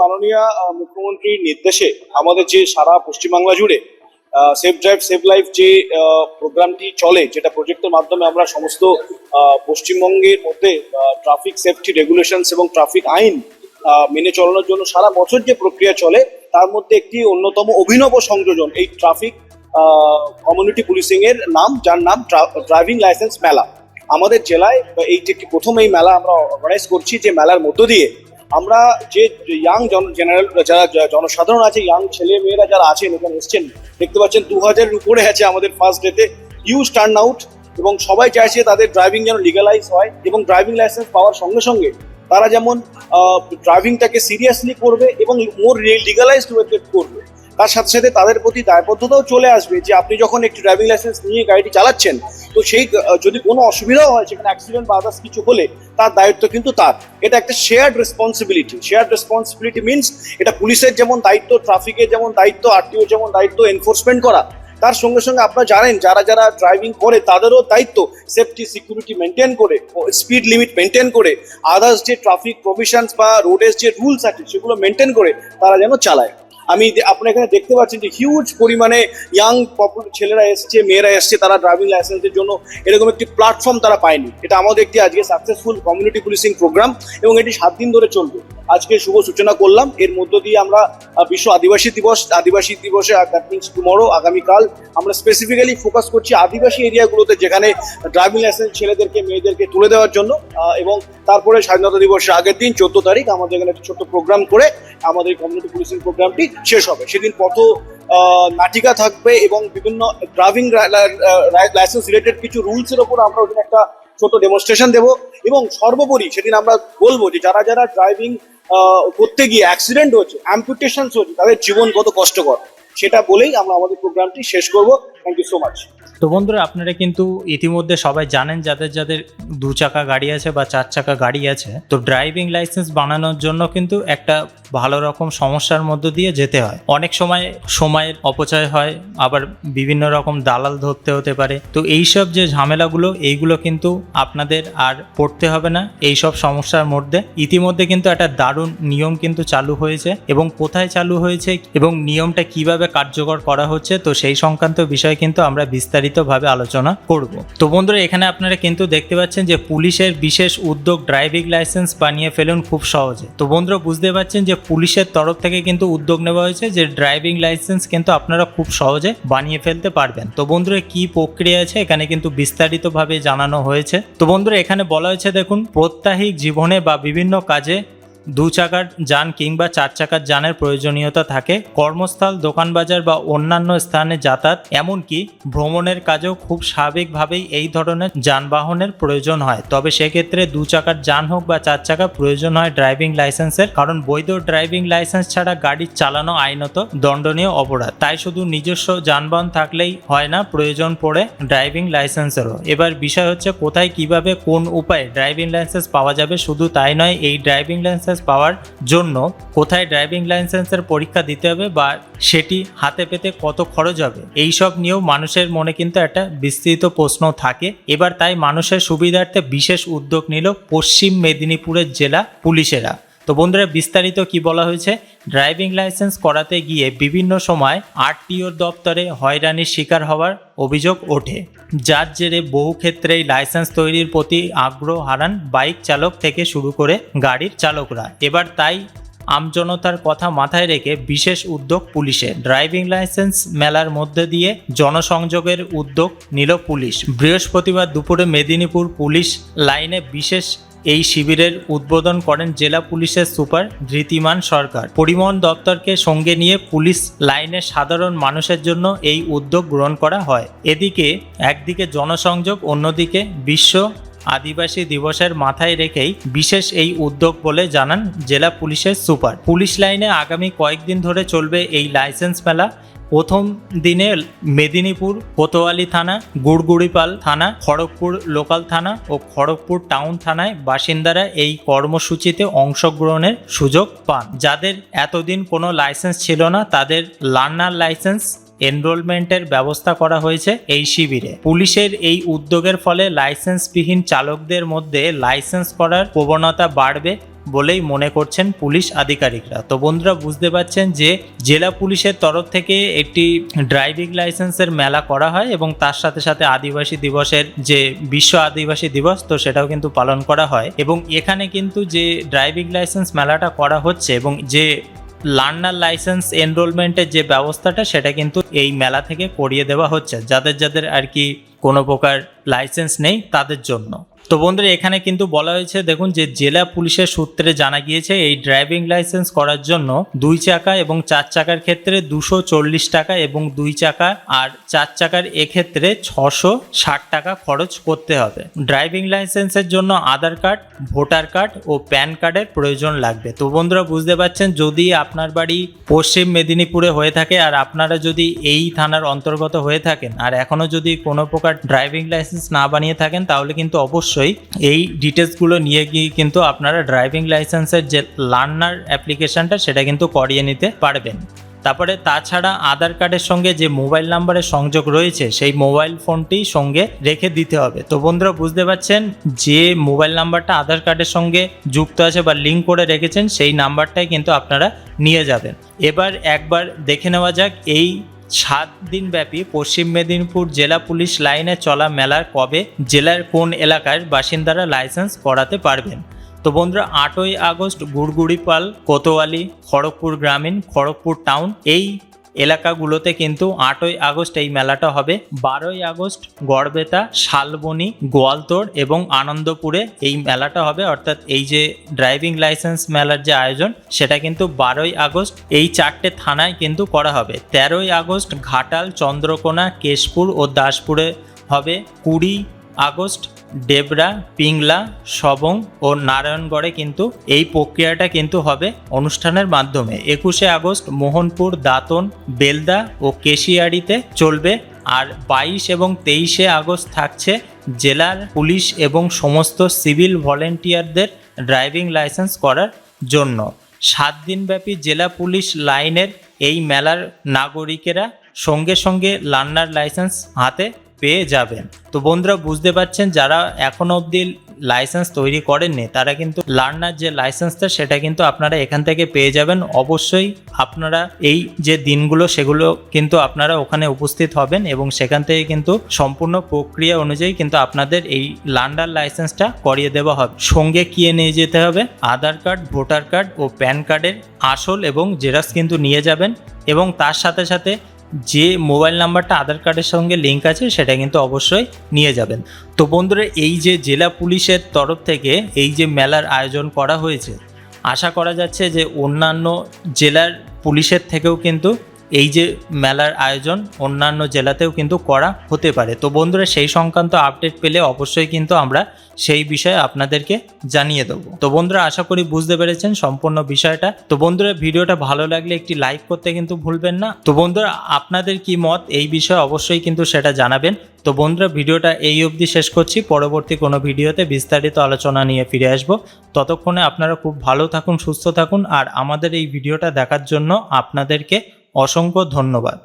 মাননীয় মুখ্যমন্ত্রীর নির্দেশে আমাদের যে সারা পশ্চিমবাংলা জুড়ে সেফ ড্রাইভ সেভ লাইফ যে প্রোগ্রামটি চলে, যেটা প্রজেক্টের মাধ্যমে আমরা সমস্ত পশ্চিমবঙ্গের মধ্যে ট্রাফিক সেফটি রেগুলেশনস এবং ট্রাফিক আইন মেনে চলানোর জন্য সারা বছর যে প্রক্রিয়া চলে, তার মধ্যে একটি অন্যতম অভিনব সংযোজন, এই ট্রাফিক কমিউনিটি পুলিশিং এর নাম, যার নাম ড্রাইভিং লাইসেন্স মেলা। আমাদের জেলায় এইটি একটি প্রথম এই মেলা আমরা অর্গানাইজ করছি, যে মেলার মধ্য দিয়ে আমরা যে ইয়াং জন জেনারেল যারা জনসাধারণ আছে ইয়াং ছেলে মেয়েরা যারা আছেন, এখানে এসছেন, দেখতে পাচ্ছেন দু হাজারের উপরে আছে আমাদের ফার্স্ট ডেতে হিউজ টার্ন আউট এবং সবাই চাইছে তাদের ড্রাইভিং যেন লিগালাইজ হয় এবং ড্রাইভিং লাইসেন্স পাওয়ার সঙ্গে সঙ্গে তারা যেমন ড্রাইভিংটাকে সিরিয়াসলি করবে এবং মোর লিগালাইজড ওয়েতে করবে। তার সাথে সাথে তাদের প্রতি দায়বদ্ধতাও চলে আসবে যে আপনি যখন একটি ড্রাইভিং লাইসেন্স নিয়ে গাড়িটি চালাচ্ছেন, তো সেই যদি কোনো অসুবিধাও হয়, সেখানে অ্যাক্সিডেন্ট বা আদার্স কিছু হলে তার দায়িত্ব কিন্তু তার। এটা একটা shared responsibility shared responsibility means এটা পুলিশের যেমন দায়িত্ব ট্রাফিকের যেমন দায়িত্ব আরটিও যেমন দায়িত্ব এনফোর্সমেন্ট করা, তার সঙ্গে সঙ্গে আপনারা জানেন, যারা যারা ড্রাইভিং করে, তাদেরও দায়িত্ব সেফটি সিকিউরিটি মেনটেন করে স্পিড লিমিট মেনটেন করে আদার্স যে ট্রাফিক প্রভিশনস বা রোডের যে রুলস আছে, সেগুলো মেনটেন করে, তারা যেন চালায়। আমি আপনারা এখানে দেখতে পাচ্ছেন যে হিউজ পরিমাণে ইয়াং ছেলেরা এসছে, মেয়েরা এসছে, তারা ড্রাইভিং লাইসেন্সের জন্য এরকম একটি প্ল্যাটফর্ম তারা পায়নি। এটা আমাদের একটি আজকে সাকসেসফুল কমিউনিটি পুলিশিং প্রোগ্রাম এবং এটি সাত দিন ধরে চলবে। আজকে শুভ সূচনা করলাম। এর মধ্য দিয়ে আমরা বিশ্ব আদিবাসী দিবস, আদিবাসী দিবসে দ্যাট মিনস টুমরো আগামীকাল, আমরা স্পেসিফিক্যালি ফোকাস করছি আদিবাসী এরিয়াগুলোতে যেখানে ড্রাইভিং লাইসেন্স ছেলেদেরকে, মেয়েদেরকে তুলে দেওয়ার জন্য এবং তারপরে স্বাধীনতা দিবসের আগের দিন, চোদ্দ তারিখ, আমাদের এখানে একটা ছোট্ট প্রোগ্রাম করে আমাদের কমিউনিটি পুলিশিং প্রোগ্রামটি শেষ হবে। সেদিন আহ, নাটিকা থাকবে এবং বিভিন্ন ড্রাইভিং লাইসেন্স রিলেটেড কিছু রুলসের ওপর আমরা ওখানে একটা ছোট ডেমনস্ট্রেশন দেবো এবং সর্বোপরি সেদিন আমরা বলব যে যারা যারা ড্রাইভিং করতে গিয়ে অ্যাক্সিডেন্ট হচ্ছে অ্যাম্পুটেশনস হচ্ছে তাদের জীবন কত কষ্টকর সেটা বলেই আমরা আমাদের প্রোগ্রামটি শেষ করব। থ্যাংক ইউ সো মাচ তো বন্ধুরা আপনারা কিন্তু ইতিমধ্যে সবাই জানেন যাদের যাদের দু চাকা গাড়ি আছে বা চার চাকা গাড়ি আছে তো ড্রাইভিং লাইসেন্স বানানোর জন্য কিন্তু একটা ভালো রকম সমস্যার মধ্য দিয়ে যেতে হয়। অনেক সময় সময়ের অপচয় হয়, আবার বিভিন্ন রকম দালাল ধরতে হতে পারে। তো এইসব যে ঝামেলাগুলো, এইগুলো কিন্তু আপনাদের আর পড়তে হবে না। এই সব সমস্যার মধ্যে ইতিমধ্যে কিন্তু একটা দারুণ নিয়ম কিন্তু চালু হয়েছে এবং কোথায় চালু হয়েছে এবং নিয়মটা কীভাবে কার্যকর করা হচ্ছে, তো সেই সংক্রান্ত বিষয়ে কিন্তু আমরা বিস্তারিতভাবে আলোচনা করব। তো বন্ধুরা, এখানে আপনারা কিন্তু দেখতে পাচ্ছেন যে পুলিশের বিশেষ উদ্যোগ ড্রাইভিং লাইসেন্স বানিয়ে ফেলুন খুব সহজে। তো বন্ধুরা, বুঝতে পারছেন যে পুলিশের তরফ থেকে কিন্তু উদ্যোগ নেওয়া হয়েছে যে ড্রাইভিং লাইসেন্স কিন্তু আপনারা খুব সহজে বানিয়ে ফেলতে পারবেন। তো বন্ধুরা, কি প্রক্রিয়া আছে? এখানে কিন্তু বিস্তারিতভাবে জানানো হয়েছে। তো বন্ধুরা, এখানে বলা হয়েছে, দেখুন, প্রত্যাহিক জীবনে বা বিভিন্ন কাজে দু চাকার যান কিংবা চার চাকার যানের প্রয়োজনীয়তা থাকে। কর্মস্থল দোকান বাজার বা অন্যান্য স্থানে যাতায়াত, এমনকি ভ্রমণের কাজেও খুব স্বাভাবিকভাবেই এই ধরনের যানবাহনের প্রয়োজন হয়। তবে সেক্ষেত্রে দু চাকার যান হোক বা চার চাকা প্রয়োজন হয় ড্রাইভিং লাইসেন্সের, কারণ বৈধ ড্রাইভিং লাইসেন্স ছাড়া গাড়ি চালানো আইনত দণ্ডনীয় অপরাধ। তাই শুধু নিজস্ব যানবাহন থাকলেই হয় না, প্রয়োজন পড়ে ড্রাইভিং লাইসেন্সেরও। এবার বিষয় হচ্ছে কোথায়, কীভাবে, কোন উপায়ে ড্রাইভিং লাইসেন্স পাওয়া যাবে? শুধু তাই নয়, এই ড্রাইভিং লাইসেন্স পাওয়ার জন্য কোথায় ড্রাইভিং লাইসেন্সের পরীক্ষা দিতে হবে বা সেটি হাতে পেতে কত খরচ হবে? এই সব নিয়েও মানুষের মনে কিন্তু একটা বিস্তৃত প্রশ্ন থাকে। এবার তাই মানুষের সুবিধার্থে বিশেষ উদ্যোগ নিল পশ্চিম মেদিনীপুরের জেলা পুলিশেরা। তো বন্ধুরা, বিস্তারিত কি বলা হয়েছে? ড্রাইভিং লাইসেন্স করাতে গিয়ে বিভিন্ন সময় আরটিওর দপ্তরে হয়রানির শিকার হওয়ার অভিযোগ ওঠে। যার জেরে বহু ক্ষেত্রেই লাইসেন্স তৈরির প্রতি আগ্রহ হারান বাইক চালক থেকে শুরু করে গাড়ির চালকরা। এবার তাই আমজনতার কথা মাথায় রেখে বিশেষ উদ্যোগ পুলিশে। ড্রাইভিং লাইসেন্স মেলার মধ্যে দিয়ে জনসংযোগের উদ্যোগ নিল পুলিশ। বৃহস্পতিবার দুপুরে মেদিনীপুর পুলিশ লাইনে বিশেষ এই শিবিরের উদ্বোধন করেন জেলা পুলিশের সুপার ধৃতিমান সরকার। পরিবহন দপ্তরকে সঙ্গে নিয়ে পুলিশ লাইনে সাধারণ মানুষের জন্য এই উদ্যোগ গ্রহণ করা হয়। এদিকে একদিকে জনসংযোগ, অন্যদিকে বিশ্ব আদিবাসী দিবসের মাথায় রেখেই বিশেষ এই উদ্যোগ বলে জানান জেলা পুলিশের সুপার। পুলিশ লাইনে আগামী কয়েকদিন ধরে চলবে এই লাইসেন্স মেলা। প্রথম দিনে মেদিনীপুর, কোতোয়ালি থানা, গুড়গুড়িপাল থানা, খড়গপুর লোকাল থানা ও খড়গপুর টাউন থানায় বাসিন্দারা এই কর্মসূচিতে অংশগ্রহণের সুযোগ পান। যাদের এতদিন কোনো লাইসেন্স ছিল না, তাদের লার্নার লাইসেন্স এনরোলমেন্টের ব্যবস্থা করা হয়েছে এই শিবিরে। পুলিশের এই উদ্যোগের ফলে লাইসেন্সবিহীন চালকদের মধ্যে লাইসেন্স করার প্রবণতা বাড়বে বলেই মনে করছেন পুলিশ আধিকারিকরা। তো বন্ধুরা, বুঝতে পারছেন যে জেলা পুলিশের তরফ থেকে একটি ড্রাইভিং লাইসেন্সের মেলা করা হয় এবং তার সাথে সাথে আদিবাসী দিবসের যে বিশ্ব আদিবাসী দিবস, তো সেটাও কিন্তু পালন করা হয়। এবং এখানে কিন্তু যে ড্রাইভিং লাইসেন্স মেলাটা করা হচ্ছে এবং যে লার্নার লাইসেন্স এনরোলমেন্টের যে ব্যবস্থাটা, সেটা কিন্তু এই মেলা থেকে করিয়ে দেওয়া হচ্ছে। যাদের যাদের আর কি কোনো প্রকার লাইসেন্স নেই, তাদের জন্য। তো বন্ধুরা, এখানে কিন্তু বলা হয়েছে, দেখুন যে জেলা পুলিশের সূত্রে জানা গিয়েছে, এই ড্রাইভিং লাইসেন্স করার জন্য দুই চাকা এবং চার চাকার ক্ষেত্রে দুশো চল্লিশ টাকা এবং দুই চাকা আর চার চাকার এক্ষেত্রে ছশো ষাট টাকা খরচ করতে হবে। ড্রাইভিং লাইসেন্সের জন্য আধার কার্ড, ভোটার কার্ড ও প্যান কার্ডের প্রয়োজন লাগবে। তো বন্ধুরা, বুঝতে পারছেন, যদি আপনার বাড়ি পশ্চিম মেদিনীপুরে হয়ে থাকে আর আপনারা যদি এই থানার অন্তর্গত হয়ে থাকেন আর এখনও যদি কোনো প্রকার ড্রাইভিং লাইসেন্স না বানিয়ে থাকেন, তাহলে কিন্তু অবশ্যই এই ডিটেলসগুলো নিয়ে গিয়ে কিন্তু আপনারা ড্রাইভিং লাইসেন্সের যে লার্নার অ্যাপ্লিকেশনটা সেটা কিন্তু করিয়ে নিতে পারবেন। তারপরে তাছাড়া আধার কার্ডের সঙ্গে যে মোবাইল নাম্বারের সংযোগ রয়েছে, সেই মোবাইল ফোনটি সঙ্গে রেখে দিতে হবে। তো বন্ধুরা, বুঝতে পারছেন? যে মোবাইল নাম্বারটা আধার কার্ডের সঙ্গে যুক্ত আছে বা লিঙ্ক করে রেখেছেন, সেই নাম্বারটাই কিন্তু আপনারা নিয়ে যাবেন। এবার একবার দেখে নেওয়া যাক, এই সাত দিন ব্যাপী পশ্চিম মেদিনীপুর জেলা পুলিশ লাইনে চলা মেলার কবে জেলার কোন এলাকার বাসিন্দারা লাইসেন্স করাতে পারবেন? তো বন্ধুরা, আটই আগস্ট গুড়গুড়িপাল, কোতোয়ালি, খড়গপুর গ্রামীণ, খড়গপুর টাউন, এই এলাকাগুলোতে কিন্তু আটই আগস্ট এই মেলাটা হবে। বারোই আগস্ট গড়বেতা, শালবনি, গোয়ালতোড় এবং আনন্দপুরে এই মেলাটা হবে। অর্থাৎ এই যে ড্রাইভিং লাইসেন্স মেলার যে আয়োজন, সেটা কিন্তু বারোই আগস্ট এই চারটে থানায় কিন্তু করা হবে। তেরোই আগস্ট ঘাটাল, চন্দ্রকোনা, কেশপুর ও দাসপুরে হবে। কুড়ি আগস্ট, ডেবরা, পিংলা, সবং ও নারায়ণগড়ে কিন্তু এই প্রক্রিয়াটা কিন্তু হবে অনুষ্ঠানের মাধ্যমে। একুশে আগস্ট মোহনপুর, দাঁতন, বেলদা ও কেশিয়াড়িতে চলবে আর বাইশ এবং তেইশে আগস্ট থাকছে জেলার পুলিশ এবং সমস্ত সিভিল ভলেন্টিয়ারদের ড্রাইভিং লাইসেন্স করার জন্য। সাত দিনব্যাপী জেলা পুলিশ লাইনের এই মেলার নাগরিকেরা সঙ্গে সঙ্গে লার্নার লাইসেন্স হাতে পেয়ে যাবেন। তো বন্ধুরা বুঝতে পারছেন, যারা এখনও অবধি লাইসেন্স তৈরি করেননি, তারা কিন্তু লার্নার যে লাইসেন্সটা সেটা কিন্তু আপনারা এখান থেকে পেয়ে যাবেন। অবশ্যই আপনারা এই যে দিনগুলো, সেগুলো কিন্তু আপনারা ওখানে উপস্থিত হবেন এবং সেখান থেকে কিন্তু সম্পূর্ণ প্রক্রিয়া অনুযায়ী কিন্তু আপনাদের এই লার্নার লাইসেন্সটা করিয়ে দেওয়া হবে। সঙ্গে কিয়ে নিয়ে যেতে হবে? আধার কার্ড, ভোটার কার্ড ও প্যান কার্ডের আসল এবং জেরক্স কিন্তু নিয়ে যাবেন এবং তার সাথে সাথে যে মোবাইল নাম্বারটা আধার কার্ডের সঙ্গে লিঙ্ক আছে, সেটা কিন্তু অবশ্যই নিয়ে যাবেন। তো বন্ধুরা, এই যে জেলা পুলিশের তরফ থেকে এই যে মেলার আয়োজন করা হয়েছে, আশা করা যাচ্ছে যে অন্যান্য জেলার পুলিশের থেকেও কিন্তু এই যে মেলার আয়োজন অন্যান্য জেলাতেও কিন্তু করা হতে পারে। তো বন্ধুরা, সেই সংক্রান্ত আপডেট পেলে অবশ্যই কিন্তু আমরা সেই বিষয়ে আপনাদেরকে জানিয়ে দেবো। তো বন্ধুরা, আশা করি বুঝতে পেরেছেন সম্পূর্ণ বিষয়টা। তো বন্ধুরা, ভিডিওটা ভালো লাগলে একটি লাইক করতে কিন্তু ভুলবেন না। তো বন্ধুরা, আপনাদের কি মত? এই বিষয়ে অবশ্যই কিন্তু সেটা জানাবেন। তো বন্ধুরা, ভিডিওটা এই অবধি শেষ করছি। পরবর্তী কোনো ভিডিওতে বিস্তারিত আলোচনা নিয়ে ফিরে আসব। ততক্ষণে আপনারা খুব ভালো থাকুন, সুস্থ থাকুন। আর আমাদের এই ভিডিওটা দেখার জন্য আপনাদেরকে অসংখ্য ধন্যবাদ।